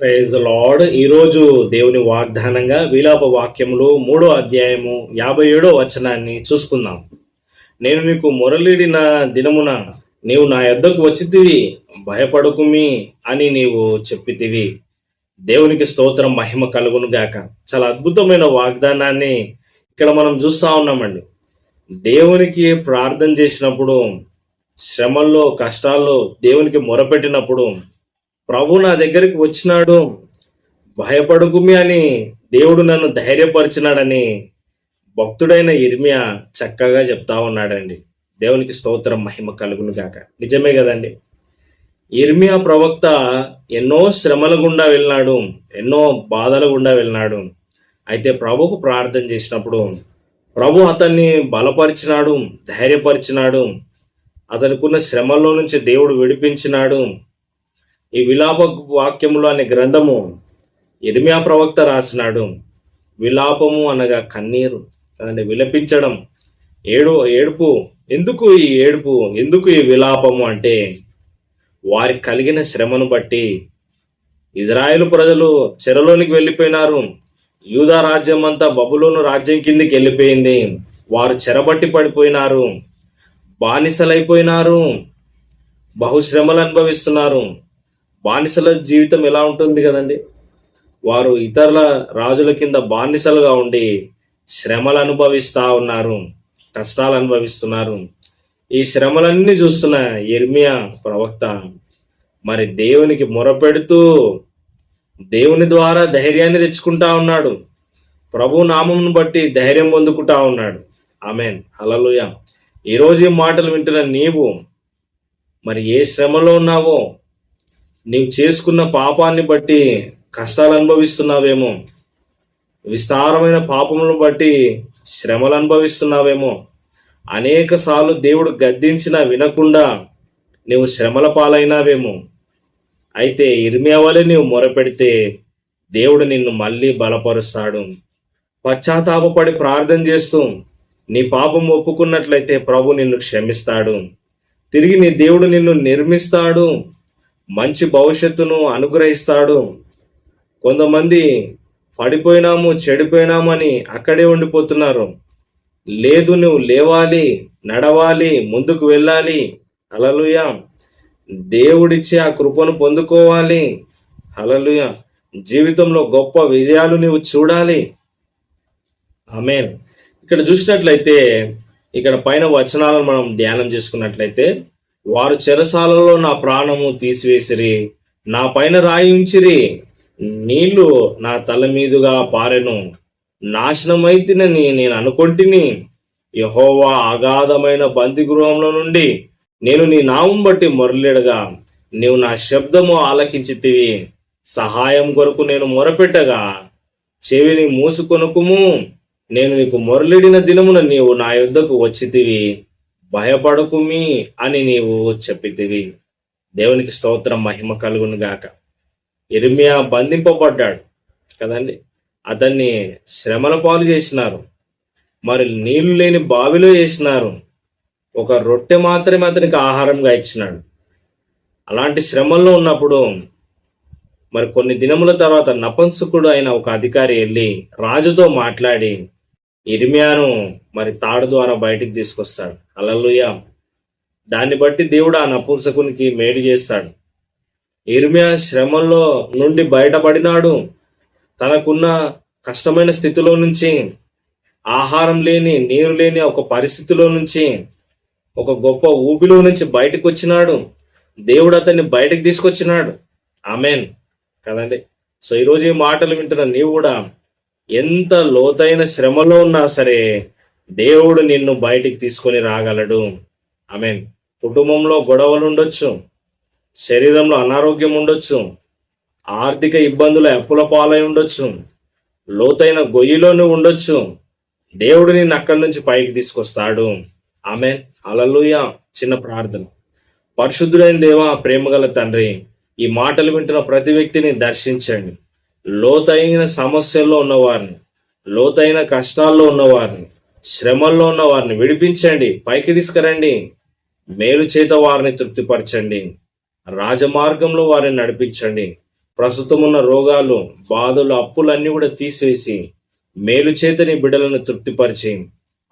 Praise lord ఈరోజు దేవుని వాగ్దానంగా విలాప వాక్యములు మూడో అధ్యాయము యాభై ఏడో వచనాన్ని చూసుకుందాం. నేను నీకు మొరలిడిన దినమున నీవు నా యొద్దకు వచ్చితివి భయపడుకుమి అని నీవు చెప్పితివి. దేవునికి స్తోత్రం మహిమ కలుగును గాక. చాలా అద్భుతమైన వాగ్దానాన్ని ఇక్కడ మనం చూస్తా ఉన్నామండి. దేవునికి ప్రార్థన చేసినప్పుడు శ్రమల్లో కష్టాల్లో దేవునికి మొరపెట్టినప్పుడు ప్రభు నా దగ్గరికి వచ్చినాడు. భయపడుకుమి అని దేవుడు నన్ను ధైర్యపరిచినాడని భక్తుడైన ఇర్మియా చక్కగా చెప్తా ఉన్నాడండి. దేవునికి స్తోత్రం మహిమ కలుగును గాక. నిజమే కదండి. ఇర్మియా ప్రవక్త ఎన్నో శ్రమల గుండా వెళ్ళినాడు ఎన్నో బాధల గుండా వెళ్ళినాడు. అయితే ప్రభుకు ప్రార్థన చేసినప్పుడు ప్రభు అతన్ని బలపరిచినాడు ధైర్యపరిచినాడు. అతనికున్న శ్రమలో నుంచి దేవుడు విడిపించినాడు. ఈ విలాప వాక్యములు అనే గ్రంథము ఇర్మియా ప్రవక్త రాసినాడు. విలాపము అనగా కన్నీరు కదండి విలపించడం. ఏడు ఏడుపు ఎందుకు ఈ ఏడుపు? ఎందుకు ఈ విలాపము అంటే వారికి కలిగిన శ్రమను బట్టి. ఇజ్రాయేలు ప్రజలు చెరలోనికి వెళ్ళిపోయినారు. యూదా రాజ్యం అంతా బబులోను రాజ్యం కిందికి వెళ్ళిపోయింది. వారు చెరబట్టి పడిపోయినారు. బానిసలైపోయినారు. బహుశ్రమలు అనుభవిస్తున్నారు. బానిసల జీవితం ఎలా ఉంటుంది కదండి? వారు ఇతరుల రాజుల కింద బానిసలుగా ఉండి శ్రమలు అనుభవిస్తూ ఉన్నారు కష్టాలు అనుభవిస్తున్నారు. ఈ శ్రమలన్నీ చూస్తున్న ఎర్మియా ప్రవక్త మరి దేవునికి మొరపెడుతూ దేవుని ద్వారా ధైర్యాన్ని తెచ్చుకుంటా ఉన్నాడు. ప్రభు నామంను బట్టి ధైర్యం పొందుకుంటా ఉన్నాడు. ఆమెన్. అలలుయ ఈరోజు ఈ మాటలు వింటున్న నీవు మరి ఏ శ్రమలో ఉన్నావో నీవు చేసుకున్న పాపాన్ని బట్టి కష్టాలు అనుభవిస్తున్నావేమో. విస్తారమైన పాపములను బట్టి శ్రమలు అనుభవిస్తున్నావేమో. అనేక సార్లు దేవుడు గద్దించినా వినకుండా నీవు శ్రమల పాలైనావేమో. అయితే ఇర్మియావలే నీవు మొరపెడితే దేవుడు నిన్ను మళ్ళీ బలపరుస్తాడు. పశ్చాత్తాపడి ప్రార్థన చేస్తూ నీ పాపం ఒప్పుకున్నట్లయితే ప్రభు నిన్ను క్షమిస్తాడు. తిరిగి నీ దేవుడు నిన్ను నిర్మిస్తాడు. మంచి భవిష్యత్తును అనుగ్రహిస్తాడు. కొంతమంది పడిపోయినాము చెడిపోయినాము అని అక్కడే ఉండిపోతున్నారు. లేదు నువ్వు లేవాలి నడవాలి ముందుకు వెళ్ళాలి. అలలుయ దేవుడిచ్చే ఆ కృపను పొందుకోవాలి. అలలుయ జీవితంలో గొప్ప విజయాలు నీవు చూడాలి. ఆమెన్. ఇక్కడ చూసినట్లయితే ఇక్కడ పైన వచనాలను మనం ధ్యానం చేసుకున్నట్లయితే వారు చెరసాలలో నా ప్రాణము తీసివేసిరి నా పైన రాయించిరి నీళ్ళు నా తల మీదుగా పారెను. నాశనమైతినని నేను అనుకొంటిని. యహోవా అగాధమైన బంతి గృహంలో నుండి నేను నీ నామం బట్టి మొరలేడగా నీవు నా శబ్దము ఆలకించితివి. సహాయం కొరకు నేను మొరపెట్టగా చెవిని మూసుకొనుకుము. నేను నీకు మొరలిడిన దినమున నీవు నా యుద్ధకు వచ్చితివి. భయపడకుమి అని నీవు చెప్పితివి. దేవునికి స్తోత్రం మహిమ కలుగును గాక. ఇర్మియా బంధింపబడ్డాడు. కదండి? అతన్ని శ్రమల పాలు చేసినారు. మరి నీళ్ళు లేని బావిలో వేసినారు. ఒక రొట్టె మాత్రమే అతనికి ఆహారంగా ఇచ్చినాడు. అలాంటి శ్రమల్లో ఉన్నప్పుడు మరి కొన్ని దినముల తర్వాత నపంసుకుడు అయిన ఒక అధికారి వెళ్ళి రాజుతో మాట్లాడి ఇర్మియాను మరి తాడు ద్వారా బయటికి తీసుకొస్తాడు. అలలుయ దాన్ని బట్టి దేవుడు ఆ నపుంసకునికి మేలు చేస్తాడు. ఇర్మియా శ్రమంలో నుండి బయటపడినాడు. తనకున్న కష్టమైన స్థితిలో నుంచి ఆహారం లేని నీరు లేని ఒక పరిస్థితిలో నుంచి ఒక గొప్ప ఊబిలో నుంచి బయటకు వచ్చినాడు దేవుడు అతన్ని బయటకు తీసుకొచ్చినాడు. ఆమెన్. కదండి? సో ఈరోజు ఈ మాటలు వింటున్న నీవు కూడా ఎంత లోతైన శ్రమలో ఉన్నా సరే దేవుడు నిన్ను బయటికి తీసుకొని రాగలడు. ఆమె కుటుంబంలో గొడవలు ఉండొచ్చు. శరీరంలో అనారోగ్యం ఉండొచ్చు. ఆర్థిక ఇబ్బందుల అప్పుల పాలై ఉండొచ్చు. లోతైన గొయ్యిలోనూ ఉండొచ్చు. దేవుడు నిన్ను అక్కడి నుంచి పైకి తీసుకొస్తాడు. ఆమె అలలుయ చిన్న ప్రార్థన. పరిశుద్ధుడైన దేవా ప్రేమగల తండ్రి ఈ మాటలు వింటున్న ప్రతి వ్యక్తిని దర్శించండి. లోతైన సమస్యల్లో ఉన్నవారిని లోతైన కష్టాల్లో ఉన్నవారిని శ్రమల్లో ఉన్న వారిని విడిపించండి పైకి తీసుకురండి. మేలు చేత వారిని తృప్తిపరచండి. రాజమార్గంలో వారిని నడిపించండి. ప్రస్తుతం ఉన్న రోగాలు బాధలు అప్పులన్నీ కూడా తీసివేసి మేలు చేతని బిడ్డలను తృప్తిపరిచి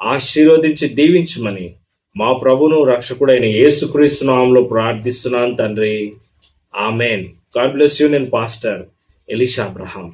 ఆశీర్వదించి దీవించమని మా ప్రభును రక్షకుడైన యేసుక్రీస్తు నామంలో ప్రార్థిస్తున్నాను తండ్రి. ఆమెన్. గాడ్ బ్లెస్ యూ నేను పాస్టర్. Elisha Abraham